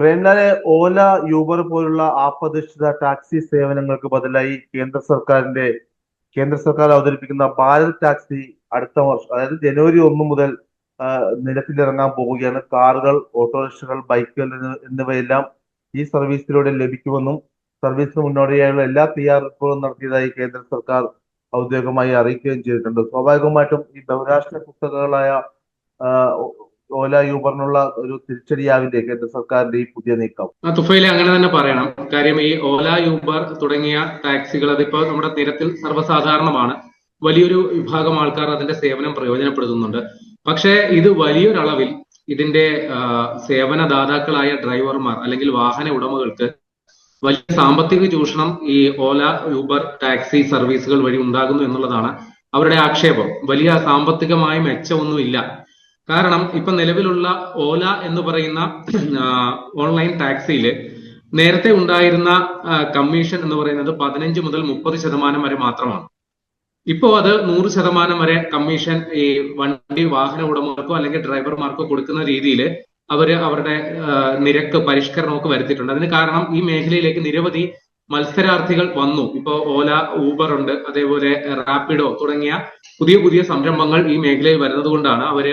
പ്രേംലാലെ Ola Uber പോലുള്ള app അധിഷ്ഠിത taxi സേവനങ്ങൾക്ക് ബദലായി കേന്ദ്ര സർക്കാരിന്റെ കേന്ദ്ര സർക്കാർ അവതരിപ്പിക്കുന്ന ഭാരത് ടാക്സി അടുത്ത വർഷം അതായത് ജനുവരി ഒന്ന് മുതൽ നിലത്തിലിറങ്ങാൻ പോവുകയാണ്. കാറുകൾ ഓട്ടോറിക്ഷകൾ ബൈക്കുകൾ എന്നിവയെല്ലാം ഈ സർവീസിലൂടെ ലഭിക്കുമെന്നും സർവീസിന് മുന്നോടിയായുള്ള എല്ലാ തയ്യാറെടുപ്പുകളും നടത്തിയതായി കേന്ദ്ര സർക്കാർ ഔദ്യോഗികമായി അറിയിക്കുകയും ചെയ്തിട്ടുണ്ട്. സ്വാഭാവികമായിട്ടും ഈ ബഹുരാഷ്ട്ര ഓ- ഓല യൂബറിനുള്ള ഒരു തിരിച്ചടിയാവില്ലേ കേന്ദ്ര സർക്കാരിന്റെ ഈ പുതിയ നീക്കം. തുഫയിലെ അങ്ങനെ തന്നെ പറയണം. കാര്യം ഈ ഓല യൂബർ തുടങ്ങിയ ടാക്സികൾ അതിപ്പോ നമ്മുടെ നിരത്തിൽ സർവസാധാരണമാണ്. വലിയൊരു വിഭാഗം ആൾക്കാർ അതിന്റെ സേവനം പ്രയോജനപ്പെടുത്തുന്നുണ്ട്. പക്ഷേ ഇത് വലിയൊരളവിൽ ഇതിന്റെ സേവനദാതാക്കളായ ഡ്രൈവർമാർ അല്ലെങ്കിൽ വാഹന ഉടമകൾക്ക് വലിയ സാമ്പത്തിക ചൂഷണം ഈ ഓല യൂബർ ടാക്സി സർവീസുകൾ വഴി ഉണ്ടാകുന്നു എന്നുള്ളതാണ് അവരുടെ ആക്ഷേപം. വലിയ സാമ്പത്തികമായ മെച്ചമൊന്നുമില്ല. കാരണം ഇപ്പൊ നിലവിലുള്ള ഓല എന്ന് പറയുന്ന ഓൺലൈൻ ടാക്സിയിൽ നേരത്തെ ഉണ്ടായിരുന്ന കമ്മീഷൻ എന്ന് പറയുന്നത് പതിനഞ്ച് മുതൽ മുപ്പത് ശതമാനം വരെ മാത്രമാണ്. ഇപ്പോ അത് നൂറ് ശതമാനം വരെ കമ്മീഷൻ ഈ വണ്ടി വാഹന ഉടമകൾക്കോ അല്ലെങ്കിൽ ഡ്രൈവർമാർക്കോ കൊടുക്കുന്ന രീതിയിൽ അവർ അവരുടെ നിരക്ക് പരിഷ്കരണമൊക്കെ വരുത്തിയിട്ടുണ്ട്. അതിന് കാരണം ഈ മേഖലയിലേക്ക് നിരവധി മത്സരാർത്ഥികൾ വന്നു. ഇപ്പോ ഓല ഊബർ ഉണ്ട് അതേപോലെ റാപ്പിഡോ തുടങ്ങിയ പുതിയ പുതിയ സംരംഭങ്ങൾ ഈ മേഖലയിൽ വരുന്നത് കൊണ്ടാണ് അവർ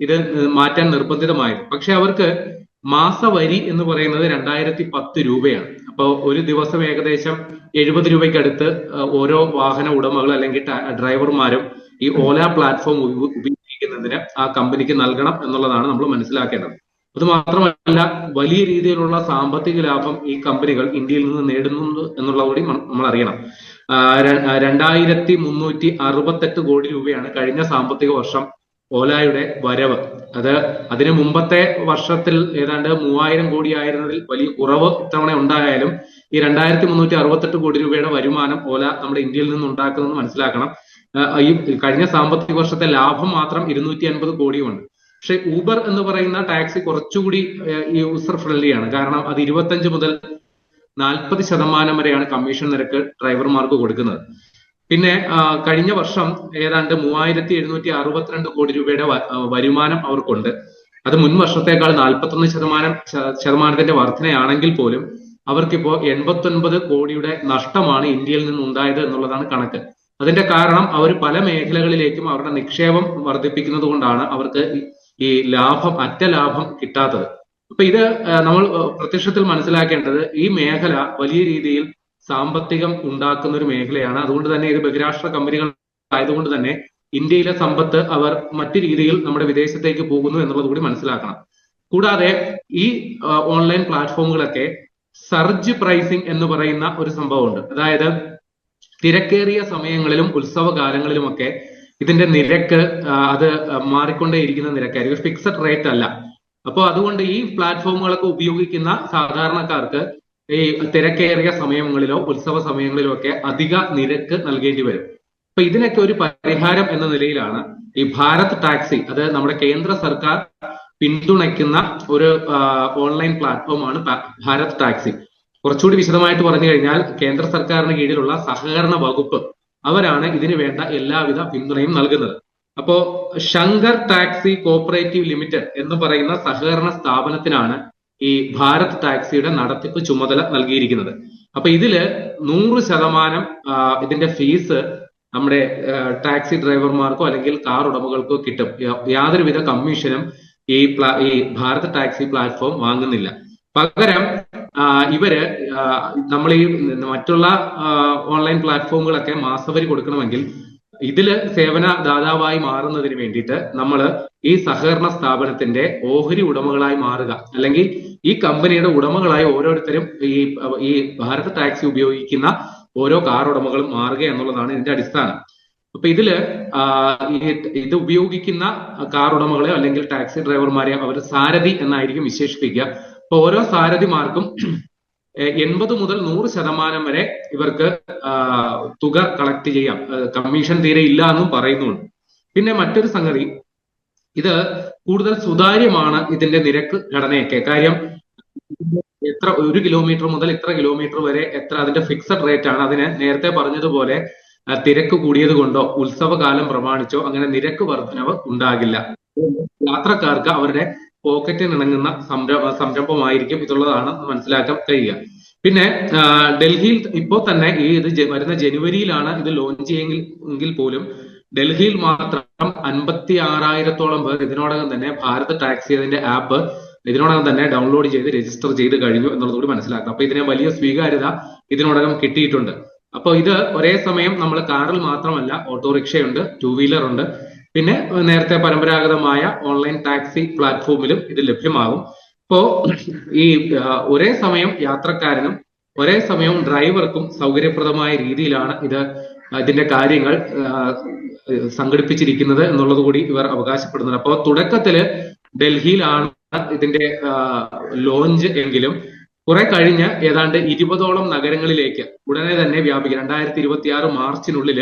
ഇത് മാറ്റാൻ നിർബന്ധിതമായത്. പക്ഷെ അവർക്ക് മാസവരി എന്ന് പറയുന്നത് രണ്ടായിരത്തി പത്ത് രൂപയാണ്. അപ്പോൾ ഒരു ദിവസം ഏകദേശം എഴുപത് രൂപയ്ക്കടുത്ത് ഓരോ വാഹന ഉടമകൾ അല്ലെങ്കിൽ ഡ്രൈവർമാരും ഈ ഓല പ്ലാറ്റ്ഫോം ഉപ- ഉപയോഗിക്കുന്നതിന് ആ കമ്പനിക്ക് നൽകണം എന്നുള്ളതാണ് നമ്മൾ മനസ്സിലാക്കേണ്ടത്. അത് മാത്രമല്ല വലിയ രീതിയിലുള്ള സാമ്പത്തിക ലാഭം ഈ കമ്പനികൾ ഇന്ത്യയിൽ നിന്ന് നേടുന്നുണ്ട് എന്നുള്ളത് കൂടി നമ്മൾ അറിയണം. രണ്ടായിരത്തി മുന്നൂറ്റി അറുപത്തെട്ട് കോടി രൂപയാണ് കഴിഞ്ഞ സാമ്പത്തിക വർഷം ഓലായുടെ വരവ്. അത് അതിനു മുമ്പത്തെ വർഷത്തിൽ ഏതാണ്ട് മൂവായിരം കോടി ആയിരുന്നതിൽ വലിയ കുറവ് ഇത്തവണ ഉണ്ടായാലും ഈ രണ്ടായിരത്തി മുന്നൂറ്റി അറുപത്തെട്ട് കോടി രൂപയുടെ വരുമാനം ഓല നമ്മുടെ ഇന്ത്യയിൽ നിന്ന് ഉണ്ടാക്കുന്നതെന്ന് മനസ്സിലാക്കണം. ഈ കഴിഞ്ഞ സാമ്പത്തിക വർഷത്തെ ലാഭം മാത്രം ഇരുന്നൂറ്റി അൻപത് കോടിയുമുണ്ട് പക്ഷെ ഊബർ എന്ന് പറയുന്ന ടാക്സി കുറച്ചുകൂടി യൂസർ ഫ്രണ്ട്ലിയാണ് കാരണം അത് ഇരുപത്തഞ്ച് മുതൽ നാൽപ്പത് ശതമാനം വരെയാണ് കമ്മീഷൻ നിരക്ക് ഡ്രൈവർമാർക്ക് കൊടുക്കുന്നത്. പിന്നെ കഴിഞ്ഞ വർഷം ഏതാണ്ട് മൂവായിരത്തി എഴുന്നൂറ്റി അറുപത്തിരണ്ട് കോടി രൂപയുടെ വരുമാനം അവർക്കുണ്ട്. അത് മുൻ വർഷത്തേക്കാൾ നാൽപ്പത്തൊന്ന് ശതമാനം ശതമാനത്തിന്റെ വർധനയാണെങ്കിൽ പോലും അവർക്കിപ്പോ എൺപത്തൊൻപത് കോടിയുടെ നഷ്ടമാണ് ഇന്ത്യയിൽ നിന്ന് ഉണ്ടായത് എന്നുള്ളതാണ് കണക്ക്. അതിന്റെ കാരണം അവർ പല മേഖലകളിലേക്കും അവരുടെ നിക്ഷേപം വർദ്ധിപ്പിക്കുന്നത് കൊണ്ടാണ് അവർക്ക് ഈ- ലാഭം അറ്റ ലാഭം കിട്ടാത്തത്. അപ്പൊ ഇത് നമ്മൾ പ്രത്യക്ഷത്തിൽ മനസ്സിലാക്കേണ്ടത് ഈ മേഖല വലിയ രീതിയിൽ സാമ്പത്തികം ഉണ്ടാക്കുന്ന ഒരു മേഖലയാണ്. അതുകൊണ്ട് തന്നെ ഇത് ബഹിരാഷ്ട്ര കമ്പനികൾ ആയതുകൊണ്ട് തന്നെ ഇന്ത്യയിലെ സമ്പത്ത് അവർ മറ്റു രീതിയിൽ നമ്മുടെ വിദേശത്തേക്ക് പോകുന്നു എന്നുള്ളത് കൂടി മനസ്സിലാക്കണം. കൂടാതെ ഈ ഓൺലൈൻ പ്ലാറ്റ്ഫോമുകളൊക്കെ സർജ് പ്രൈസിംഗ് എന്ന് പറയുന്ന ഒരു സംഭവമുണ്ട്. അതായത് തിരക്കേറിയ സമയങ്ങളിലും ഉത്സവ കാലങ്ങളിലുമൊക്കെ ഇതിന്റെ നിരക്ക് അത് മാറിക്കൊണ്ടേയിരിക്കുന്ന നിരക്കായിരിക്കും. ഫിക്സഡ് റേറ്റ് അല്ല. അപ്പോൾ അതുകൊണ്ട് ഈ പ്ലാറ്റ്ഫോമുകളൊക്കെ ഉപയോഗിക്കുന്ന സാധാരണക്കാർക്ക് ഈ തിരക്കേറിയ സമയങ്ങളിലോ ഉത്സവ സമയങ്ങളിലോ ഒക്കെ അധിക നിരക്ക് നൽകേണ്ടി വരും. അപ്പൊ ഇതിനൊക്കെ ഒരു പരിഹാരം എന്ന നിലയിലാണ് ഈ ഭാരത് ടാക്സി അത് നമ്മുടെ കേന്ദ്ര സർക്കാർ പിന്തുണയ്ക്കുന്ന ഒരു ഓൺലൈൻ പ്ലാറ്റ്ഫോമാണ് ഭാരത് ടാക്സി. കുറച്ചുകൂടി വിശദമായിട്ട് പറഞ്ഞു കഴിഞ്ഞാൽ കേന്ദ്ര സർക്കാരിന് കീഴിലുള്ള സഹകരണ വകുപ്പ് അവരാണ് ഇതിനു വേണ്ട എല്ലാവിധ പിന്തുണയും നൽകുന്നത്. അപ്പോ ശങ്കർ ടാക്സി കോപ്പറേറ്റീവ് ലിമിറ്റഡ് എന്ന് പറയുന്ന സഹകരണ സ്ഥാപനത്തിനാണ് ഈ ഭാരത് ടാക്സിയുടെ നടത്തിപ്പ് ചുമതല നൽകിയിരിക്കുന്നത്. അപ്പൊ ഇതിൽ നൂറ് ശതമാനം ഇതിന്റെ ഫീസ് നമ്മുടെ ടാക്സി ഡ്രൈവർമാർക്കോ അല്ലെങ്കിൽ കാർ ഉടമകൾക്കോ കിട്ടും. യാതൊരുവിധ കമ്മീഷനും ഈ ഈ ഭാരത് ടാക്സി പ്ലാറ്റ്ഫോം വാങ്ങുന്നില്ല. പകരം ഇവർ നമ്മൾ ഈ മറ്റുള്ള ഓൺലൈൻ പ്ലാറ്റ്ഫോമുകളൊക്കെ മാസവരി കൊടുക്കണമെങ്കിൽ ഇതിൽ സേവന ദാതാവായി മാറുന്നതിന് വേണ്ടിയിട്ട് നമ്മൾ ഈ സഹകരണ സ്ഥാപനത്തിന്റെ ഓഹരി ഉടമകളായി മാറുക. അല്ലെങ്കിൽ ഈ കമ്പനിയുടെ ഉടമകളായി ഓരോരുത്തരും ഈ ഈ ഭാരത് ടാക്സി ഉപയോഗിക്കുന്ന ഓരോ കാർ ഉടമകളും മാറുക എന്നുള്ളതാണ് ഇതിന്റെ അടിസ്ഥാനം. അപ്പൊ ഇതിൽ ഇത് ഉപയോഗിക്കുന്ന കാർ ഉടമകളെയോ അല്ലെങ്കിൽ ടാക്സി ഡ്രൈവർമാരെയോ അവർ സാരഥി എന്നായിരിക്കും വിശേഷിപ്പിക്കുക. അപ്പൊ ഓരോ സാരഥിമാർക്കും എൺപത് മുതൽ നൂറ് ശതമാനം വരെ ഇവർക്ക് തുക കളക്ട് ചെയ്യാം. കമ്മീഷൻ തീരെ ഇല്ല എന്നും പറയുന്നുണ്ട്. പിന്നെ മറ്റൊരു സംഗതി ഇത് കൂടുതൽ സുതാര്യമാണ് ഇതിന്റെ നിരക്ക് ഘടനയൊക്കെ. കാര്യം എത്ര ഒരു കിലോമീറ്റർ മുതൽ ഇത്ര കിലോമീറ്റർ വരെ എത്ര അതിന്റെ ഫിക്സഡ് റേറ്റ് ആണ്. അതിന് നേരത്തെ പറഞ്ഞതുപോലെ തിരക്ക് കൂടിയത് കൊണ്ടോ ഉത്സവകാലം പ്രമാണിച്ചോ അങ്ങനെ നിരക്ക് വർധനവ് ഉണ്ടാകില്ല. യാത്രക്കാർക്ക് അവരുടെ പോക്കറ്റിന് ഇണങ്ങുന്ന സംരംഭ സംരംഭമായിരിക്കും ഇതുള്ളതാണ് മനസ്സിലാക്കാൻ കഴിയുക. പിന്നെ ഡൽഹിയിൽ ഇപ്പോൾ തന്നെ ഈ ഇത് വരുന്ന ജനുവരിയിലാണ് ഇത് ലോഞ്ച് ചെയ്യുമെങ്കിൽ എങ്കിൽ പോലും ഡൽഹിയിൽ മാത്രം അൻപത്തി ആറായിരത്തോളം പേർ ഇതിനോടകം തന്നെ ഭാരത് ടാക്സി അതിന്റെ ആപ്പ് ഇതിനോടകം തന്നെ ഡൗൺലോഡ് ചെയ്ത് രജിസ്റ്റർ ചെയ്ത് കഴിഞ്ഞു എന്നുള്ളതുകൂടി മനസ്സിലാക്കാം അപ്പൊ ഇതിനെ വലിയ സ്വീകാര്യത ഇതിനോടകം കിട്ടിയിട്ടുണ്ട്. അപ്പോൾ ഇത് ഒരേ സമയം നമ്മൾ കാറിൽ മാത്രമല്ല ഓട്ടോറിക്ഷയുണ്ട് ടൂ വീലർ ഉണ്ട്. പിന്നെ നേരത്തെ പരമ്പരാഗതമായ ഓൺലൈൻ ടാക്സി പ്ലാറ്റ്ഫോമിലും ഇത് ലഭ്യമാകും. ഇപ്പോ ഈ ഒരേ സമയം യാത്രക്കാരനും ഒരേ സമയം ഡ്രൈവർക്കും സൗകര്യപ്രദമായ രീതിയിലാണ് ഇത് ഇതിന്റെ കാര്യങ്ങൾ സംഘടിപ്പിച്ചിരിക്കുന്നത് എന്നുള്ളത് കൂടി ഇവർ അവകാശപ്പെടുന്നുണ്ട്. അപ്പോൾ തുടക്കത്തിൽ ഡൽഹിയിലാണ് ഇതിന്റെ ലോഞ്ച് എങ്കിലും കുറെ കഴിഞ്ഞ് ഏതാണ്ട് ഇരുപതോളം നഗരങ്ങളിലേക്ക് ഉടനെ തന്നെ വ്യാപിക്കും. രണ്ടായിരത്തി ഇരുപത്തി മാർച്ചിനുള്ളിൽ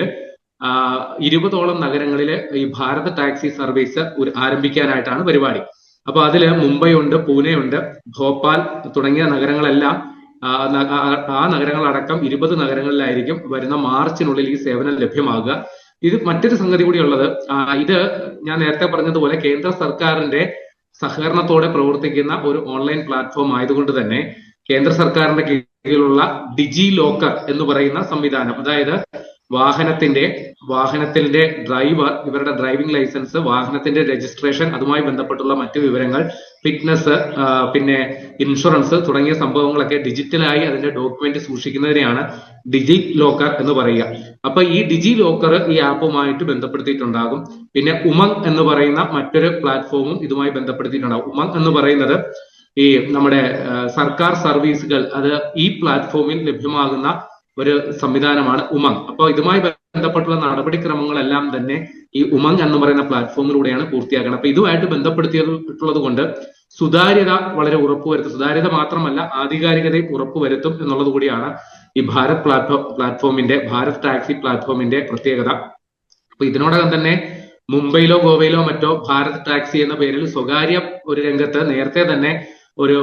ഇരുപതോളം നഗരങ്ങളിലെ ഈ ഭാരത് ടാക്സി സർവീസ് ആരംഭിക്കാനായിട്ടാണ് പരിപാടി. അപ്പൊ അതിൽ മുംബൈ ഉണ്ട് പൂനെ ഉണ്ട് ഭോപ്പാൽ തുടങ്ങിയ നഗരങ്ങളെല്ലാം ആ, നഗരങ്ങളടക്കം ഇരുപത് നഗരങ്ങളിലായിരിക്കും വരുന്ന മാർച്ചിനുള്ളിൽ ഈ സേവനം ലഭ്യമാകുക. ഇത് മറ്റൊരു സംഗതി കൂടിയുള്ളത് ഇത് ഞാൻ നേരത്തെ പറഞ്ഞതുപോലെ കേന്ദ്ര സർക്കാരിന്റെ സഹകരണത്തോടെ പ്രവർത്തിക്കുന്ന ഒരു ഓൺലൈൻ പ്ലാറ്റ്ഫോം ആയതുകൊണ്ട് തന്നെ കേന്ദ്ര സർക്കാരിന്റെ കീഴിലുള്ള ഡിജി ലോക്കർ എന്ന് പറയുന്ന സംവിധാനം. അതായത് വാഹനത്തിന്റെ വാഹനത്തിന്റെ ഡ്രൈവർ ഇവരുടെ ഡ്രൈവിംഗ് ലൈസൻസ് വാഹനത്തിന്റെ രജിസ്ട്രേഷൻ അതുമായി ബന്ധപ്പെട്ടുള്ള മറ്റു വിവരങ്ങൾ ഫിറ്റ്നസ് പിന്നെ ഇൻഷുറൻസ് തുടങ്ങിയ സംഭവങ്ങളൊക്കെ ഡിജിറ്റലായി അതിന്റെ ഡോക്യുമെന്റ് സൂക്ഷിക്കുന്നതിനെയാണ് ഡിജി ലോക്കർ എന്ന് പറയുക. അപ്പൊ ഈ ഡിജി ലോക്കർ ഈ ആപ്പുമായിട്ട് ബന്ധപ്പെടുത്തിയിട്ടുണ്ടാകും. പിന്നെ ഉമങ് എന്ന് പറയുന്ന മറ്റൊരു പ്ലാറ്റ്ഫോമും ഇതുമായി ബന്ധപ്പെടുത്തിയിട്ടുണ്ടാകും. ഉമങ് എന്ന് പറയുന്നത് ഈ നമ്മുടെ സർക്കാർ സർവീസുകൾ അത് ഈ പ്ലാറ്റ്ഫോമിൽ ലഭ്യമാകുന്ന ഒരു സംവിധാനമാണ് ഉമങ്. അപ്പോൾ ഇതുമായി ബന്ധപ്പെട്ടുള്ള നടപടിക്രമങ്ങളെല്ലാം തന്നെ ഈ ഉമങ് എന്ന് പറയുന്ന പ്ലാറ്റ്ഫോമിലൂടെയാണ് പൂർത്തിയാക്കുന്നത് അപ്പൊ ഇതുമായിട്ട് ബന്ധപ്പെടുത്തിയിട്ടുള്ളത് കൊണ്ട് സുതാര്യത വളരെ ഉറപ്പുവരുത്തും. സുതാര്യത മാത്രമല്ല ആധികാരികതയും ഉറപ്പുവരുത്തും എന്നുള്ളത് കൂടിയാണ് ഈ ഭാരത് പ്ലാറ്റ്ഫോം പ്ലാറ്റ്ഫോമിന്റെ ഭാരത് ടാക്സി പ്ലാറ്റ്ഫോമിന്റെ പ്രത്യേകത. അപ്പൊ ഇതിനോടകം തന്നെ മുംബൈയിലോ ഗോവയിലോ മറ്റോ ഭാരത് ടാക്സി എന്ന പേരിൽ സ്വകാര്യ ഒരു രംഗത്ത് നേരത്തെ തന്നെ ഒരു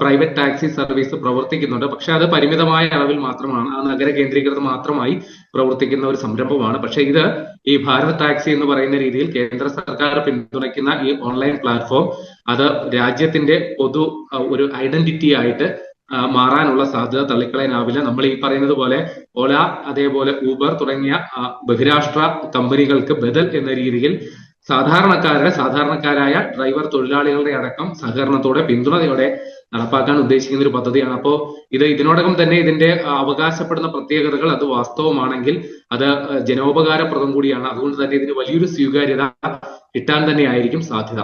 പ്രൈവറ്റ് ടാക്സി സർവീസ് പ്രവർത്തിക്കുന്നുണ്ട്. പക്ഷെ അത് പരിമിതമായ അളവിൽ മാത്രമാണ്. ആ നഗര കേന്ദ്രീകൃതം മാത്രമായി പ്രവർത്തിക്കുന്ന ഒരു സംരംഭമാണ്. പക്ഷെ ഇത് ഈ ഭാരത് ടാക്സി എന്ന് പറയുന്ന രീതിയിൽ കേന്ദ്ര സർക്കാർ പിന്തുണയ്ക്കുന്ന ഈ ഓൺലൈൻ പ്ലാറ്റ്ഫോം അത് രാജ്യത്തിന്റെ പൊതു ഒരു ഐഡന്റിറ്റി ആയിട്ട് മാറാനുള്ള സാധ്യത തള്ളിക്കളയാനാവില്ല നമ്മൾ ഈ പറയുന്നത് പോലെ ഓല അതേപോലെ ഊബർ തുടങ്ങിയ ബഹിരാഷ്ട്ര കമ്പനികൾക്ക് ബദൽ എന്ന രീതിയിൽ സാധാരണക്കാരുടെ സാധാരണക്കാരായ ഡ്രൈവർ തൊഴിലാളികളുടെ അടക്കം സഹകരണത്തോടെ പിന്തുണയോടെ നടപ്പാക്കാൻ ഉദ്ദേശിക്കുന്ന ഒരു പദ്ധതിയാണ്. അപ്പോൾ ഇത് ഇതിനോടകം തന്നെ ഇതിന്റെ അവകാശപ്പെടുന്ന പ്രത്യേകതകൾ അത് വാസ്തവമാണെങ്കിൽ അത് ജനോപകാരപ്രദം കൂടിയാണ്. അതുകൊണ്ട് തന്നെ ഇതിന് വലിയൊരു സ്വീകാര്യത കിട്ടാൻ തന്നെയായിരിക്കും സാധ്യത.